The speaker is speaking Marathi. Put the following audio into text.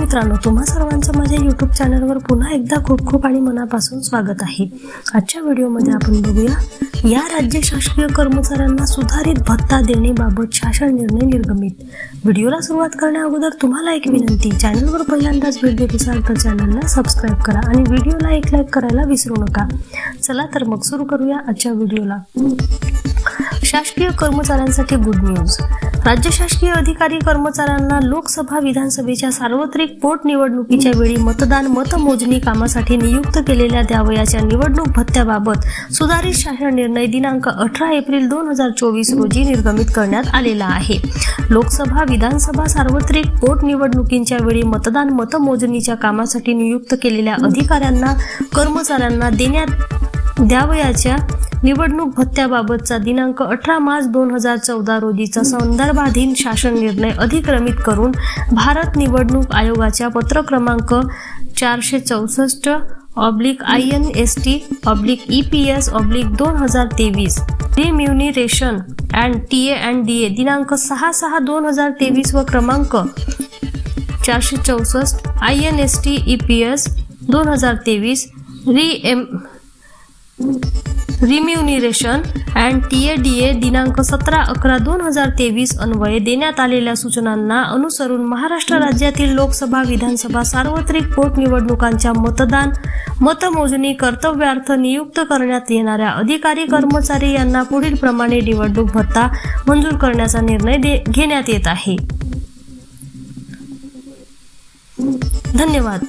मित्रांनो तुम्हा सर्वांचं माझ्या यूट्यूब चॅनलवर पुन्हा एकदा खूप खूप आणि मनापासून स्वागत आहे. आजच्या व्हिडिओमध्ये आपण बघूया या राज्य शासकीय कर्मचाऱ्यांना सुधारित भत्ता देण्याबाबत शासन निर्णय निर्गमित. व्हिडिओला सुरुवात करण्या अगोदर तुम्हाला एक विनंती चॅनलवर पहिल्यांदाच व्हिडिओ देत असाल तर चॅनलला सबस्क्राईब करा आणि व्हिडिओला एक लाईक करायला विसरू नका. चला तर मग सुरू करूया आजच्या व्हिडिओला शासकीय कर्मचाऱ्यांसाठी गुड न्यूज राज्य शासकीय अधिकारी कर्मचाऱ्यांना लोकसभा विधानसभेच्या सार्वत्रिक पोटनिवडणुकीच्या वेळी मतदान मतमोजणी कामासाठी नियुक्त केलेल्या द्यावयाच्या निवडणूक भत्त्याबाबत सुधारित शासन निर्णय दिनांक अठरा एप्रिल दोन हजार चोवीस रोजी निर्गमित करण्यात आलेला आहे. लोकसभा विधानसभा सार्वत्रिक पोटनिवडणुकींच्या वेळी मतदान मतमोजणीच्या कामासाठी नियुक्त केलेल्या अधिकाऱ्यांना कर्मचाऱ्यांना देण्यात द्यावयाच्या निवडणूक भत्त्याबाबतचा दिनांक अठरा मार्च दोन हजार चौदा रोजीचा संदर्भाधीन शासन निर्णय अधिक्रमित करून भारत निवडणूक आयोगाच्या पत्र क्रमांक चारशे चौसष्ट oblique I N S T oblique E P S oblique दोन हजार तेवीस remuneration and T A and D A दिनांक सहा सहा दोन हजार तेवीस व क्रमांक चारशे चौसष्ट I N S T E P S दोन हजार तेवीस re M remuneration and T A D A दिनांक सतरा अकरा दोन हजार तेवीस अन्वये देण्यात आलेल्या सूचनांना अनुसरून महाराष्ट्र राज्यातील लोकसभा विधानसभा सार्वत्रिक पोटनिवडणुकांच्या मतदान मतमोजणी कर्तव्यार्थ नियुक्त करण्यात येणाऱ्या अधिकारी कर्मचारी यांना पुढील प्रमाणे निवडणूक भत्ता मंजूर करण्याचा निर्णय दे- घेण्यात येत आहे. धन्यवाद.